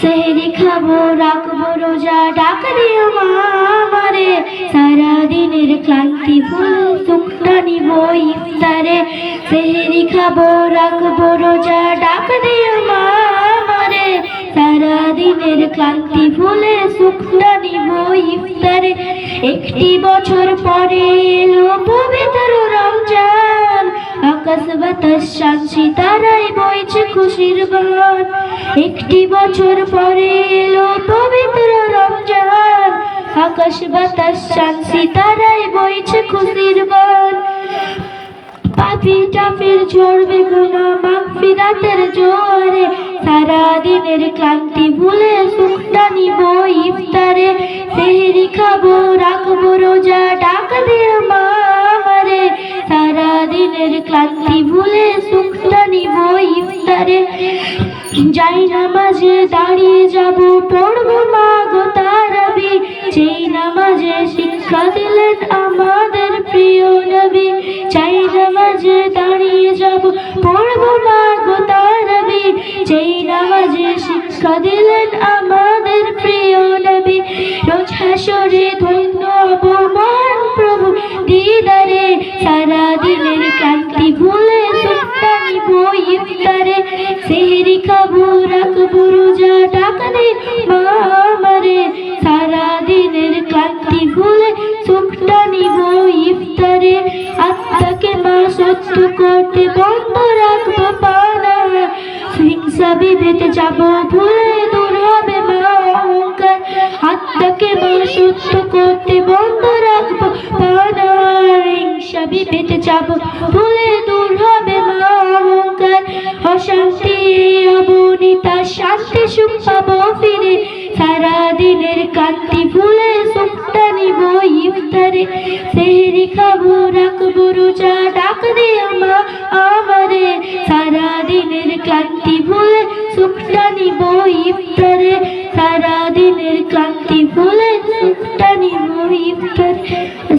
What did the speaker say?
সেহরি খাব, রাখব রোজা, ডাক দিও মা আমারে। সারা দিনের ক্লান্তি ভুল সুখটা নিব ইফতারে। সেহরি খাব, রাখব রোজা, ডাক দিও মা আমারে। সারা দিনের ক্লান্তি ভুলে সুখটা নিব ইফতারে। একটি বছর পরে এলো রমজান আকাশ বাতাস শান্তি তারাই বইছে খুশির গান একটি বছর পরে এলো পবিত্র রমজান। আকাশ বাতাস শান্তি তারাই বইছে খুশির গান পাপি টাপির ঝরবে গুণা মাগফিরাতের জোয়ারে। সারা দিনের ক্লান্তি ভুলে সুখটা নিব ইফতারে। সেহরি খাব, রাখব, রোজা, ডাক দিয়ে দিনের ক্লান্তি ভুলে সুখটা নিব ইফতারে। যাই নামাজে দাঁড়িয়ে যাব, পড়ব মা গো তারাবি। যেই নামাজে শিক্ষা দিলেন আমাদের প্রিয় নবী। চাই নামাজে দাঁড়িয়ে যাব, পড়ব মা গো তারাবি। যেই নামাজে শিক্ষা দিলেন আমাদের প্রিয় নবী। রোজ হাসরে ধন্য অপমান প্রভু দিদারে, সারা খাব রাখব ভুলে সুখটা নিব ইফতারে। আত্মাকে করতে বন্ধ রাখব পানা। হিংসা বিভেদে যাব ভুলে দূর হবে মা অহংকার। আত্মাকে মা করতে বন্ধ রাখব পানা। হিংসা বিভেদে যাব ভুলে দূর হবে মা অশান্তি শান্তি সুখ পাবো ফিরে। সারা দিনের কান্তি ভুলে সুখটা নিব ইফতারে। সেহরি খাব, রাখব রোজা, ডাক দিও মা আমারে। সারা দিনের ক্লান্তি ভুলে সুখটা নিব ইফতারে। সারা দিনের ক্লান্তি ভুলে সুখটা নিব ইফতারে।